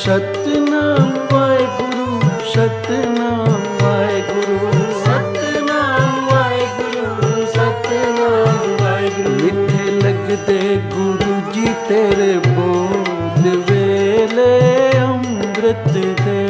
ਸਤਨਾਮ ਵਾਹਿਗੁਰੂ ਸਤਨਾਮ ਵਾਹਿਗੁਰੂ ਸਤਨਾਮ ਵਾਹਿਗੁਰੂ ਸਤਨਾਮ ਵਾਹਿਗੁਰੂ। ਮਿੱਠੇ ਲੱਗਦੇ ਗੁਰੂ ਜੀ ਤੇਰੇ ਬੋਲ ਵੇਲੇ ਅੰਮ੍ਰਿਤ